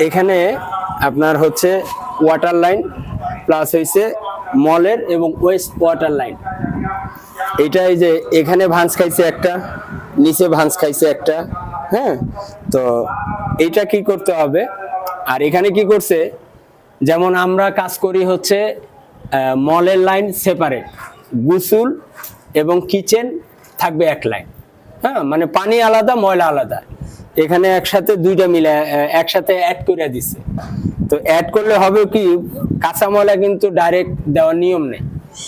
এখানে আপনার হচ্ছে ওয়াটার লাইন প্লাস হয়েছে মলের এবং ওয়েস্ট ওয়াটার লাইন এটা এই যে এখানে ভাঁজ খাইছে একটা, নিচে ভাঁজ খাইছে একটা হ্যাঁ? তো এটা কি করতে হবে? আর এখানে কি করছে? যেমন আমরা কাজ করি হচ্ছে মলের লাইন সেপারেট গুসুল এবং কিচেন থাকবে এক লাইন হ্যাঁ? মানে পানি আলাদা, ময়লা আলাদা। এখানে একসাথে দুইটা মিলে একসাথে অ্যাড করে দিছে। তো অ্যাড করলে হবে কি কাঁচা ময়লা কিন্তু ডাইরেক্ট দেওয়ার নিয়ম নেই।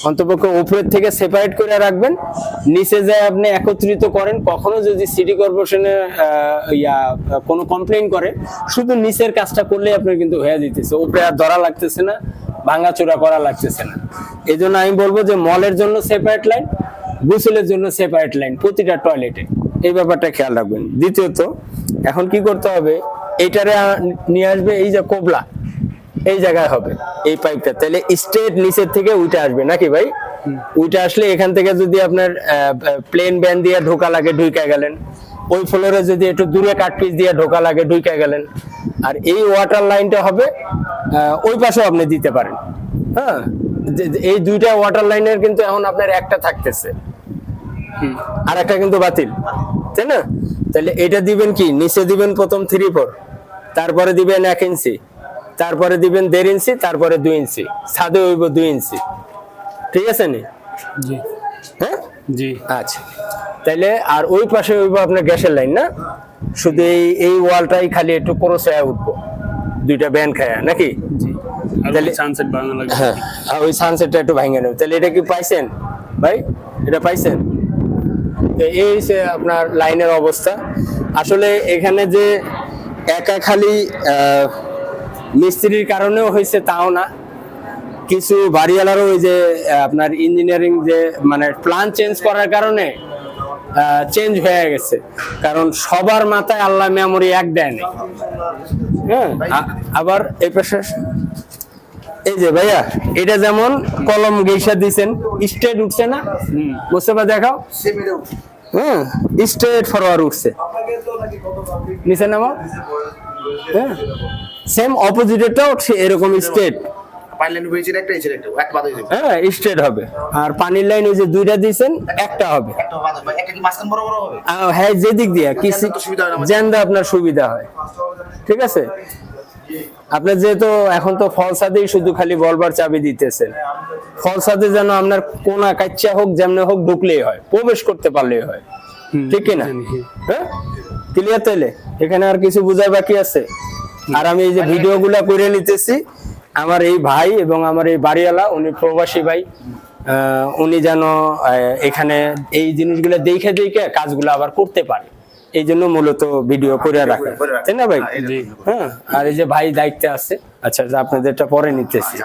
অন্তপক্ষে উপরের থেকে সেপারেট করে রাখবেন। নিচে যায় আপনি একত্রিত করেন, কখনো যদি সিটি কর্পোরেশনে ইয়া, কোনো কমপ্লেন করে, শুধু নিচের কাজটা করলে আপনার কিন্তু হয়ে যেতেছে। উপরে আর ধরা লাগতেছে না, ভাঙাচোরা করা লাগতেছে না। এই আমি বলব যে মলের জন্য সেপারেট লাইন গোসলের জন্য সেপারেট লাইন প্রতিটা টয়লেটে এই ব্যাপারটা খেয়াল রাখবেন। দ্বিতীয়ত, এখন কি করতে হবে? এইটারে নিয়ে আসবে এই যে কোবলা। এই জায়গায় হবে, এই পাইপটা। তাহলে স্ট্রেট নিচের থেকে উইটা আসবে, নাকি ভাই? উইটা আসলে এখান থেকে যদি আপনার প্লেন ব্যান দিয়ে ঢোকা লাগে, ঢুইকা গেলেন। ওই ফ্লোরে যদি একটু দূরে কাট পিস দিয়ে ঢোকা লাগে ঢুকে গেলেন। আর এই ওয়াটার লাইনটা হবে ওই পাশেও আপনি দিতে পারেন। হ্যাঁ এই দুইটা ওয়াটার লাইনের কিন্তু এখন আপনার একটা থাকতেছে। আর একটা কিন্তু বাতিল তাই না? তাহলে এটা দিবেন কি? নিচে দিবেন প্রথম থ্রি ফোর তারপরে দিবেন এক ইঞ্চি তারপরে দিবেন দেড় ইঞ্চি তারপরে দুই ইঞ্চি ছাদে হইব দুই ইঞ্চি। ঠিক আছে নি? জি। হ্যাঁ? জি। আচ্ছা। তাহলে আর ওই পাশে হইব আপনার গ্যাসের লাইন না? শুধু এই এই ওয়ালটাই খালি একটু ক্রস হয়ে উঠবো। দুইটা ব্যান খায়া নাকি? জি। তাহলে- সানসেট বাংলা লাগবে। হ্যাঁ আর ওই সানসেটটা একটু ভাঙে নেব। তাহলে এটা কি পাইছেন? ভাই এটা পাইছেন? এই হচ্ছে আপনার লাইনের অবস্থা। আসলে এখানে যে একা খালি মিস্ত্রির কারণেও হয়েছে তাও না। কিছু বাড়িওয়ালারও ওই যে আপনার ইঞ্জিনিয়ারিং যে মানে প্ল্যান চেঞ্জ করার কারণে চেঞ্জ হয়ে গেছে। কারণ সবার মাথায় আল্লাহ মেমোরি এক দেয় নাই। হ্যাঁ? আবার এই পাশে এই যে ভাইয়া এটা যেমন কলম গেইসা দিছেন স্ট্রেট উঠছে না? মুস্তফা দেখাও। হ্যাঁ স্ট্রেট ফরওয়ার্ড উঠছে। নিচে নামো হ্যাঁ সেম অপোজিটেরটাও এরকম স্ট্রেট হয়ে যাবে হ্যাঁ স্ট্রেট হবে। আর পানির লাইন ওই যে দুইটা দিছেন একটা হবে। একটা বাদ হবে। একটা কি মাঝখান বড় বড় হবে হ্যাঁ যেদিক দিয়ে কি সুবিধা আপনার সুবিধা হয়। ঠিক আছে? আপনার যেহেতু এখন তো ফলসাদেই শুধু খালি বলবার চাবি দিতেছেন। ফলসাদে যেন আপনার কোনা কাচ্চা হোক যেমন হোক ঢুকলেই হয় প্রবেশ করতে পারলেই হয়। ঠিক কিনা? হ্যাঁ? ক্লিয়ার তাইলে? এখানে আর কিছু বোঝার বাকি আছে? আর আমি এই যে ভিডিও গুলা করে নিতেছি আমার এই ভাই এবং আমার এই বাড়িওয়ালা উনি প্রবাসী ভাই আহ, উনি যেন এখানে এই জিনিসগুলো দেখে দেখে কাজগুলো আবার করতে পারে। এই জন্য মূলত ভিডিও করে রাখা। তাই না ভাই? হ্যাঁ, হ্যাঁ আর এই যে ভাই দায়িত্বে আছে আচ্ছা আপনাদেরটা পরে নিতেছি।